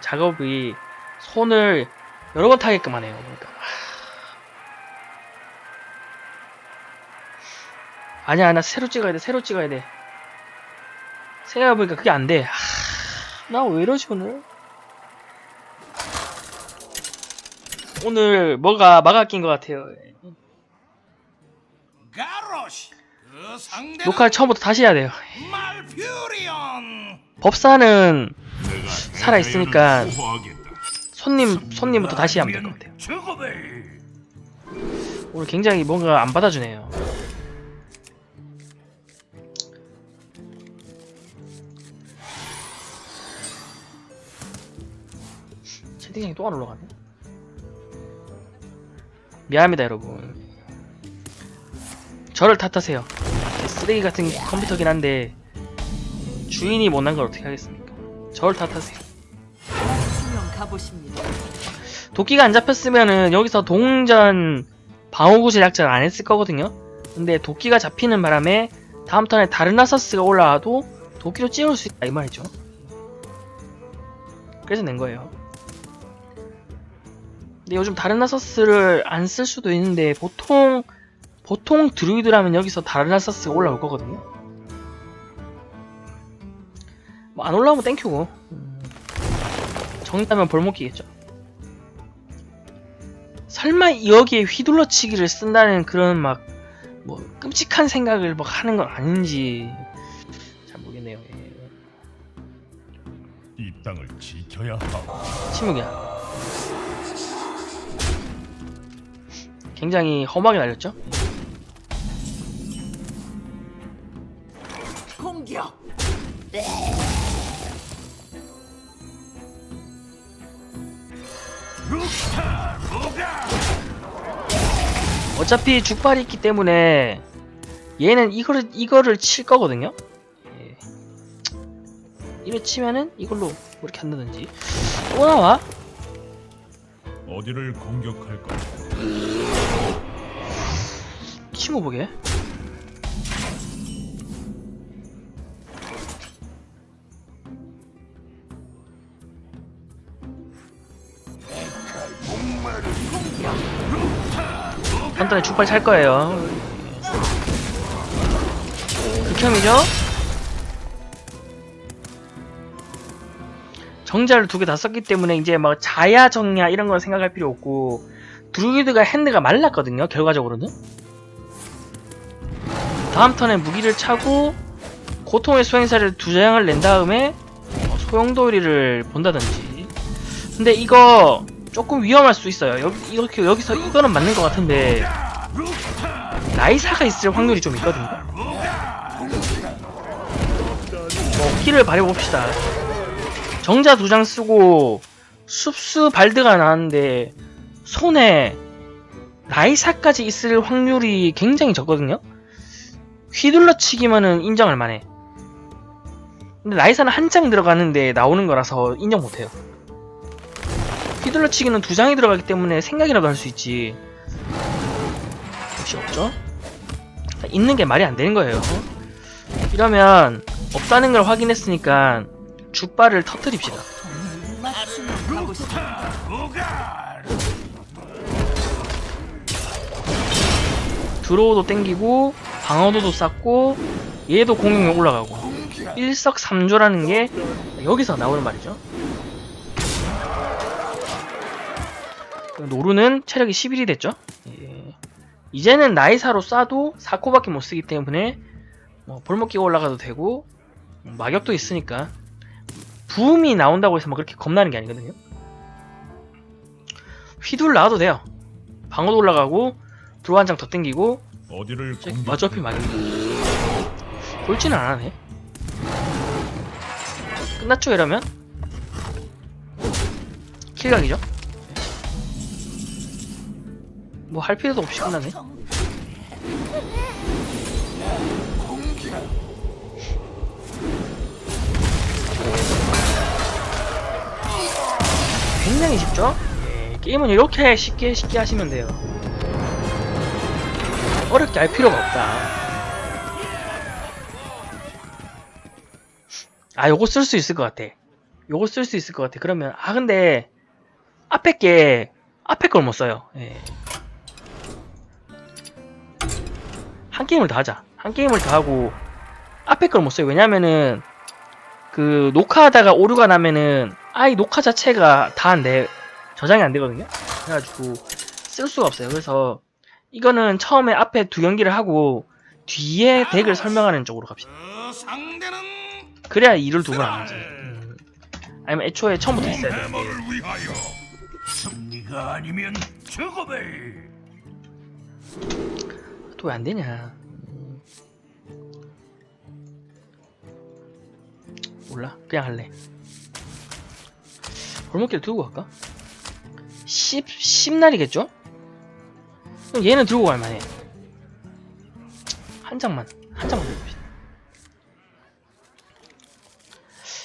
작업이 손을 여러 번 타게끔 하네요. 그러니까. 하... 아니야, 나 새로 찍어야 돼. 새로 찍어야 돼. 생각해보니까 그게 안 돼. 나 왜 이러지 오늘? 오늘 뭐가 막아 낀것 같아요. 그 녹화를 처음부터 다시 해야 돼요. 법사는 살아 있으니까. 손님 손님부터 다시 하면 될 것 같아요. 오늘 굉장히 뭔가 안 받아주네요. 채팅창이 또 안 올라가네. 미안합니다, 여러분. 저를 탓하세요. 제 쓰레기 같은 컴퓨터긴 한데 주인이 못난 걸 어떻게 하겠습니까? 저를 탓하세요. 가보십니다. 도끼가 안 잡혔으면은 여기서 동전 방어구실 약자를 안 했을 거거든요. 근데 도끼가 잡히는 바람에 다음 턴에 다른 아서스가 올라와도 도끼로 찌를 수 있다 이 말이죠. 그래서 낸 거예요. 근데 요즘 다른 아서스를 안 쓸 수도 있는데 보통 보통 드루이드라면 여기서 다른 아서스가 올라올 거거든요. 뭐 안 올라오면 땡큐고 음, 정리하면 볼목기겠죠. 설마 여기에 휘둘러치기를 쓴다는 그런 막 뭐 끔찍한 생각을 막 하는 건 아닌지 잘 모르겠네요. 예. 이 땅을 지켜야 하고 침묵이야. 굉장히 험하게 날렸죠? 어차피 죽발이 있기 때문에 얘는 이거를 이거를 칠 거거든요. 예. 이래 치면은 이걸로 뭐 이렇게 한다든지 또 나와? 어디를 공격할 까 친구 보게. 간단히 죽발 찰 거예요. 극혐이죠? 정자를 두 개 다 썼기 때문에 이제 막 자야 정야 이런 걸 생각할 필요 없고 드루이드가 핸드가 말랐거든요 결과적으로는 다음 턴에 무기를 차고 고통의 수행사를 두 장을 낸 다음에 어, 소용돌이를 본다든지 근데 이거 조금 위험할 수 있어요 여기, 이렇게 여기서 이거는 맞는 것 같은데 나이사가 있을 확률이 좀 있거든요 뭐 키를 발휘해봅시다 정자 두 장 쓰고 숲수 발드가 나왔는데 손에 나이사까지 있을 확률이 굉장히 적거든요 휘둘러 치기만은 인정할 만해. 근데 나이사는 한 장 들어가는데 나오는 거라서 인정 못해요. 휘둘러 치기는 두 장이 들어가기 때문에 생각이라도 할 수 있지. 역시 없죠? 있는 게 말이 안 되는 거예요. 이러면 없다는 걸 확인했으니까 죽발을 가보십니다. 드로우도 땡기고 방어도도 쌓고 얘도 공격력 올라가고 일석삼조라는 게 여기서 나오는 말이죠. 노루는 체력이 11이 됐죠. 예. 이제는 나이사로 쏴도 4코밖에 못 쓰기 때문에 뭐 볼먹기가 올라가도 되고 마격도 있으니까 부음이 나온다고 해서 막 그렇게 겁나는 게 아니거든요. 휘둘 나와도 돼요. 방어도 올라가고 드로우 한장 더 땡기고 어디를 어차피 맞은 돌지는 안 하네. 끝났죠 이러면? 킬각이죠? 뭐 할 필요도 없이 끝나네. 굉장히 쉽죠? 예, 게임은 이렇게 쉽게 쉽게 하시면 돼요. 어렵게 할 필요가 없다. 아, 요거 쓸 수 있을 것 같아. 요거 쓸 수 있을 것 같아. 그러면 아 근데 앞에 게 앞에 걸 못 써요. 예. 한 게임을 더 하자. 한 게임을 더 하고 앞에 걸 못 써요. 왜냐면은 그 녹화하다가 오류가 나면은 아예 녹화 자체가 다안 돼. 저장이 안 되거든요. 그래가지고 쓸 수가 없어요. 그래서 이거는 처음에 앞에 두 경기를 하고 뒤에 덱을 설명하는 쪽으로 갑시다. 그 그래야 일을 두번안 하지. 음. 아니면 애초에 처음부터 있어야 돼. 승리가 아니면 왜 안 되냐? 음. 몰라. 그냥 할래. 골목길 들고 갈까? 10, 10날이겠죠? 그럼 얘는 들고 갈 만해. 한 장만, 한 장만 들고 봅시다.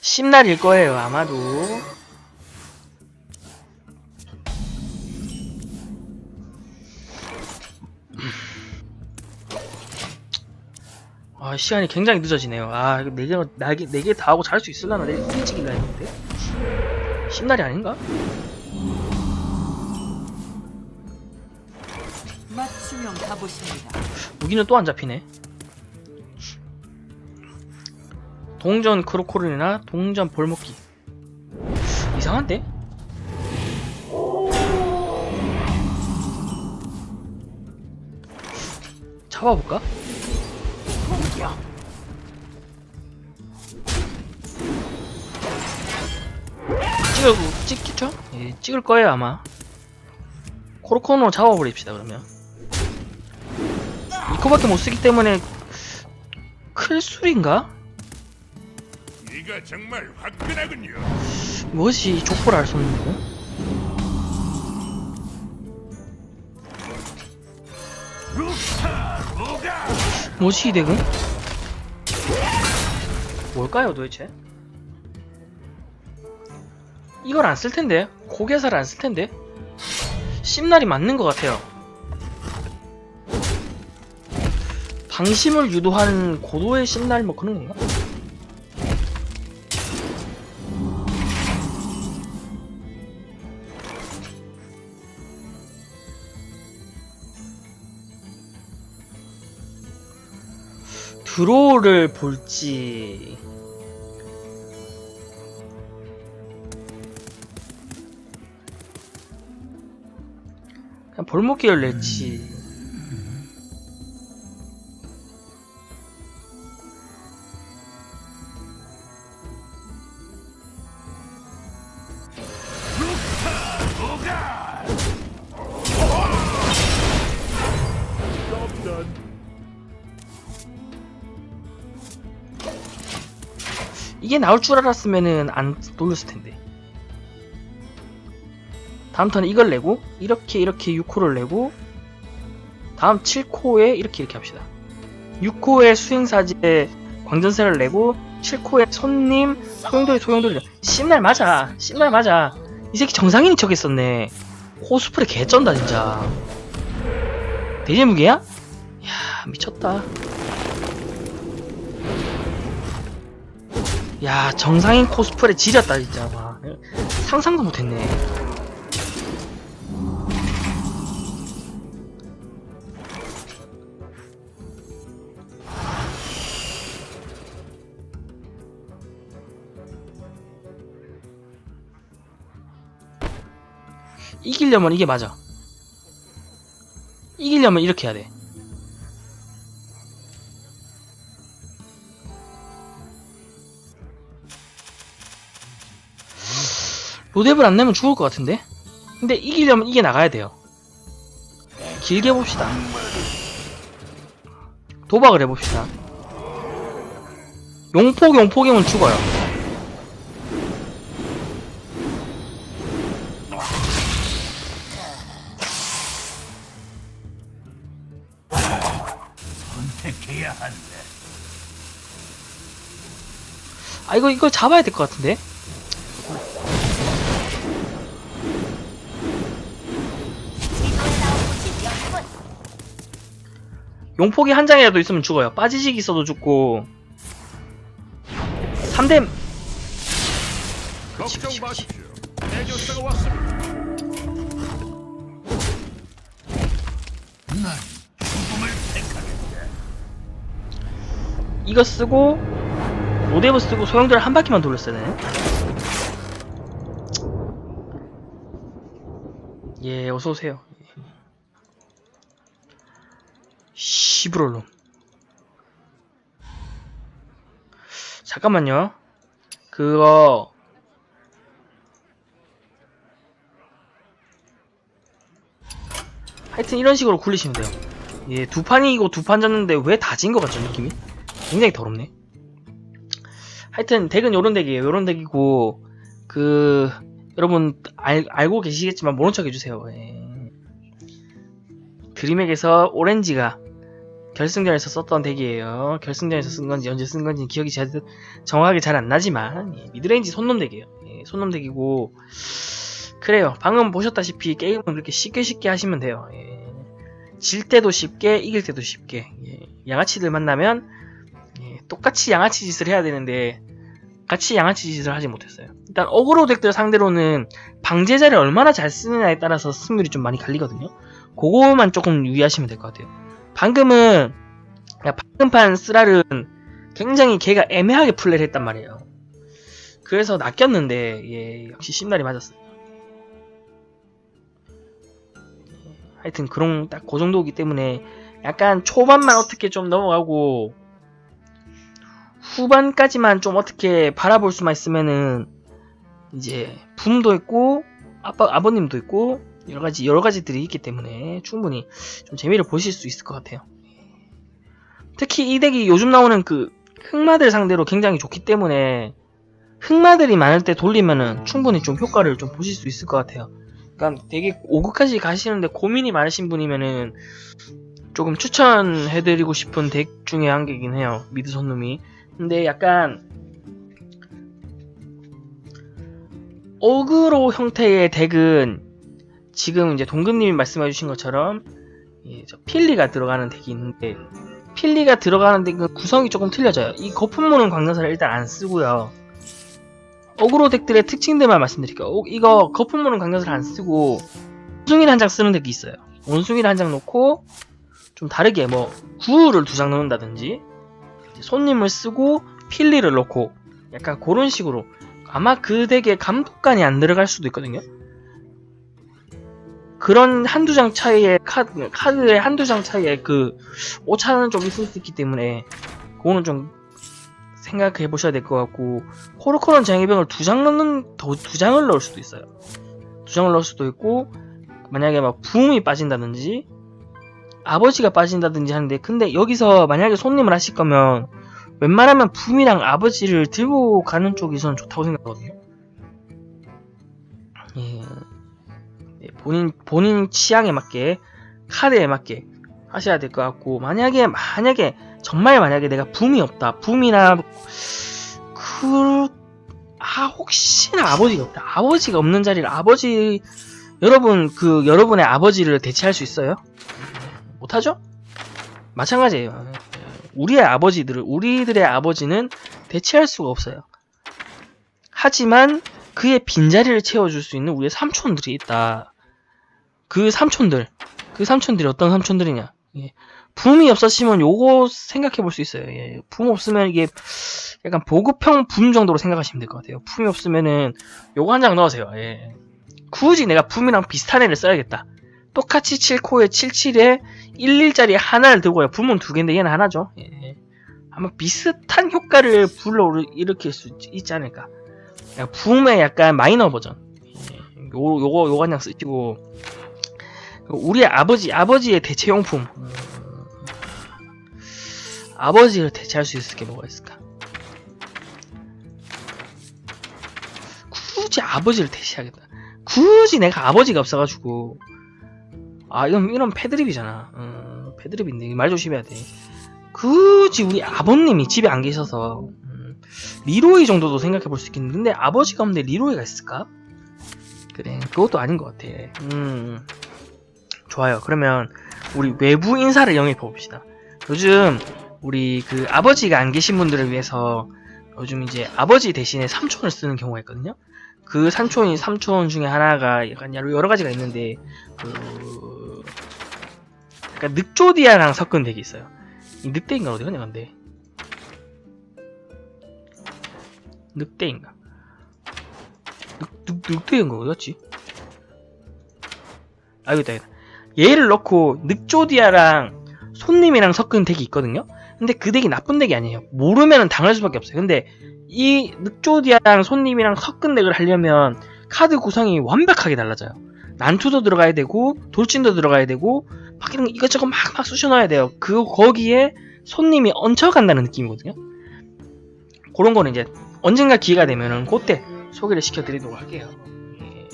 10날일 거예요, 아마도. 아, 시간이 굉장히 늦어지네요. 아, 이거 4개, 4개, 4개 다 하고 잘 수 있으려나? 내일 일찍 일어야 했는데. 10날이 아닌가? 맞추면 가보십니다. 무기는 또 안 잡히네. 동전 크로콜이나 동전 볼먹기. 이상한데? 잡아볼까? 공격. 찍을, 찍겠죠? 예, 찍을 거예요, 아마. 코르코노 잡아버립시다, 그러면. 이코밖에 못 쓰기 때문에, 클술인가? 네가 정말 화끈하군요. 뭐지, 이 족보를 알 수 없는 거? 뭐지, 이 덱은? 뭘까요, 도대체? 이걸 안 쓸 텐데? 고개사를 안쓸 텐데? 심날이 맞는 것 같아요. 방심을 유도하는 고도의 심날 뭐 그런 건가? 드로우를 볼지. 그냥 볼목기를 냈지 이게 나올 줄 알았으면은 안 돌렸을 텐데. 다음 턴에 이걸 내고 이렇게 이렇게 6코를 내고 다음 7코에 이렇게 이렇게 합시다. 6코에 수행사지에 광전세를 내고 7코에 손님 소용돌이 소용돌이 신날 맞아 신날 맞아 이 새끼 정상인인 척 했었네 코스프레 개쩐다 진짜 대제무게야? 이야 미쳤다 야 정상인 코스프레 지렸다 진짜. 와 상상도 못했네. 이기려면 이게 맞아. 이기려면 이렇게 해야 돼 로데블 안 내면 죽을 것 같은데? 근데 이기려면 이게 나가야 돼요. 길게 봅시다. 도박을 해봅시다. 용폭, 용폭이면 죽어요. 아, 이거, 이걸 잡아야 될 것 같은데? 용폭이 한 장이라도 있으면 죽어요. 빠지직 있어도 죽고. 3댐! 걱정 마십시오. 해결사가 왔습니다. 난 죽음을 택하겠다. 이거 쓰고 로데브 쓰고 소형들 한 바퀴만 돌렸어야 되네. 예, 어서 오세요. 시브롤놈. 잠깐만요. 그거 하여튼 이런 식으로 굴리시면 돼요. 예, 두 판이고 두 판 졌는데 왜 다 진 것 같죠, 느낌이? 굉장히 더럽네. 하여튼 덱은 요런 덱이에요. 요런 덱이고 그 여러분 알, 알고 계시겠지만 모른 척 해주세요. 예. 드림액에서 오렌지가 결승전에서 썼던 덱이에요. 결승전에서 쓴 건지 언제 쓴 건지 기억이 잘, 정확하게 잘 안 나지만 예, 미드레인지 손놈 덱이에요. 예, 손놈 덱이고 그래요. 방금 보셨다시피 게임은 그렇게 쉽게 쉽게 하시면 돼요. 예. 질 때도 쉽게 이길 때도 쉽게 예, 양아치들 만나면 예, 똑같이 양아치 짓을 해야 되는데 같이 양아치 짓을 하지 못했어요. 일단 어그로 덱들 상대로는 방제자를 얼마나 잘 쓰느냐에 따라서 승률이 좀 많이 갈리거든요. 그거만 조금 유의하시면 될 것 같아요. 방금은 방금판 쓰라는 굉장히 걔가 애매하게 플레이를 했단 말이에요. 그래서 낚였는데 예, 역시 심날이 맞았어요. 하여튼 그런 딱 그 정도이기 때문에 약간 초반만 어떻게 좀 넘어가고 후반까지만 좀 어떻게 바라볼 수만 있으면은 이제 붐도 있고 아빠 아버님도 있고 여러 가지 여러 가지들이 있기 때문에 충분히 좀 재미를 보실 수 있을 것 같아요. 특히 이 덱이 요즘 나오는 그 흑마들 상대로 굉장히 좋기 때문에 흑마들이 많을 때 돌리면은 충분히 좀 효과를 좀 보실 수 있을 것 같아요. 그러니까 되게 5급까지 가시는데 고민이 많으신 분이면은 조금 추천해드리고 싶은 덱 중에 한 개긴 해요. 미드 손놈이. 근데 약간 어그로 형태의 덱은 지금 이제 동근님이 말씀해 주신 것처럼 예, 저 필리가 들어가는 덱이 있는데 필리가 들어가는 덱은 구성이 조금 틀려져요. 이 거품무는 광전사를 일단 안 쓰고요. 어그로 덱들의 특징들만 말씀드릴게요. 어, 이거 거품무는 광전사를 안 쓰고 원숭이를 한 장 쓰는 덱이 있어요. 원숭이를 한 장 놓고 좀 다르게 뭐 구우를 두 장 넣는다든지 손님을 쓰고 필리를 넣고 약간 그런 식으로 아마 그 덱에 감독관이 안 들어갈 수도 있거든요. 그런 한두 장 차이의 카드, 카드의 한두 장 차이의 그 오차는 좀 있을 수 있기 때문에 그거는 좀 생각해 보셔야 될 것 같고 코르코런 장애병을 두 장 넣는 더 두 장을 넣을 수도 있어요. 두 장을 넣을 수도 있고 만약에 막 부음이 빠진다든지 아버지가 빠진다든지 하는데 근데 여기서 만약에 손님을 하실 거면 웬만하면 붐이랑 아버지를 들고 가는 쪽이 저는 좋다고 생각하거든요. 본인 본인 취향에 맞게 카드에 맞게 하셔야 될 것 같고 만약에 만약에 정말 만약에 내가 붐이 없다 붐이나 그 아 혹시나 아버지가 없다 아버지가 없는 자리를 아버지 여러분 그 여러분의 아버지를 대체할 수 있어요? 못하죠? 마찬가지예요. 우리의 아버지들을 우리들의 아버지는 대체할 수가 없어요. 하지만 그의 빈자리를 채워줄 수 있는 우리의 삼촌들이 있다. 그 삼촌들, 그 삼촌들이 어떤 삼촌들이냐? 예. 붐이 없었으면 요거 생각해 볼 수 있어요. 예. 붐 없으면 이게 약간 보급형 붐 정도로 생각하시면 될 것 같아요. 붐이 없으면은 요거 한 장 넣으세요. 예. 굳이 내가 붐이랑 비슷한 애를 써야겠다. 똑같이 7코에 77에 11짜리 하나를 들고요. 붐은 두 개인데 얘는 하나죠. 예. 아마 비슷한 효과를 불러일으킬 수 있지 않을까. 붐의 약간 마이너 버전. 예. 요, 요거, 요거 그냥 쓰시고. 우리의 아버지, 아버지의 대체용품. 음. 아버지를 대체할 수 있을 게 뭐가 있을까? 굳이 아버지를 대체하겠다. 굳이 내가 아버지가 없어가지고 아 이건 이런 패드립이잖아. 음, 패드립인데 말 조심해야 돼. 굳이 우리 아버님이 집에 안 계셔서 음, 리로이 정도도 생각해 볼 수 있겠는데 근데 아버지가 없는데 리로이가 있을까? 그래 그것도 아닌 것 같아. 음 좋아요. 그러면 우리 외부 인사를 영입해 봅시다. 요즘 우리 그 아버지가 안 계신 분들을 위해서 요즘 이제 아버지 대신에 삼촌을 쓰는 경우가 있거든요. 그 산초인 삼촌 중에 하나가 약간 여러 가지가 있는데 그 그러니까 늑조디아랑 섞은 덱이 있어요. 이 늑대인가 어디 갔냐 근데 늑대인가 늑, 늑, 늑대인가 어디 갔지? 아 여기 있다 여기 있다. 얘를 넣고 늑조디아랑 손님이랑 섞은 덱이 있거든요. 근데 그 덱이 나쁜 덱이 아니에요. 모르면 당할 수밖에 없어요. 근데 이 늑조디아랑 손님이랑 섞은 덱을 하려면 카드 구성이 완벽하게 달라져요. 난투도 들어가야 되고 돌진도 들어가야 되고 막 이런 거 이것저것 막막 쑤셔 넣어야 돼요. 그 거기에 손님이 얹혀간다는 느낌이거든요. 그런 거는 이제 언젠가 기회가 되면은 그때 소개를 시켜드리도록 할게요. 예.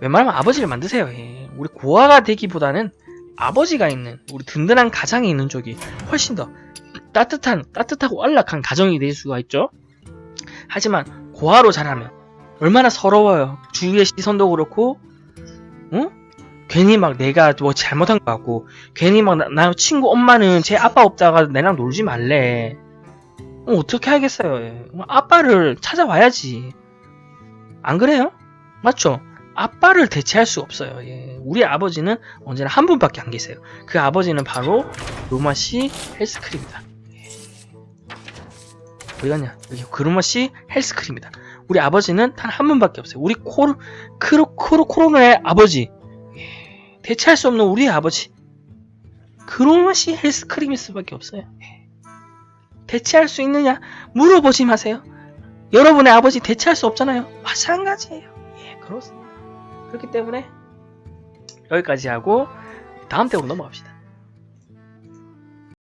웬만하면 아버지를 만드세요. 예. 우리 고아가 되기보다는 아버지가 있는 우리 든든한 가장이 있는 쪽이 훨씬 더 따뜻한 따뜻하고 안락한 가정이 될 수가 있죠. 하지만 고아로 자라면 얼마나 서러워요. 주위의 시선도 그렇고, 어? 괜히 막 내가 뭐 잘못한 것 같고, 괜히 막 나 친구 엄마는 제 아빠 없다가 내랑 놀지 말래. 어, 어떻게 하겠어요? 예. 아빠를 찾아와야지. 안 그래요? 맞죠? 아빠를 대체할 수 없어요. 예. 우리 아버지는 언제나 한 분밖에 안 계세요. 그 아버지는 바로 로마시 헬스크림이다. 예. 어디 갔냐? 여기 그로마시 헬스크림이다. 우리 아버지는 단 한 분밖에 없어요. 우리 코르 크로 크로 코로나의 아버지. 예. 대체할 수 없는 우리의 아버지. 그로마시 헬스크림일 수밖에 없어요. 예. 대체할 수 있느냐? 물어보지 마세요. 여러분의 아버지 대체할 수 없잖아요. 마찬가지예요. 예, 그렇습니다. 그렇기 때문에 여기까지 하고 다음 대으로 넘어갑시다.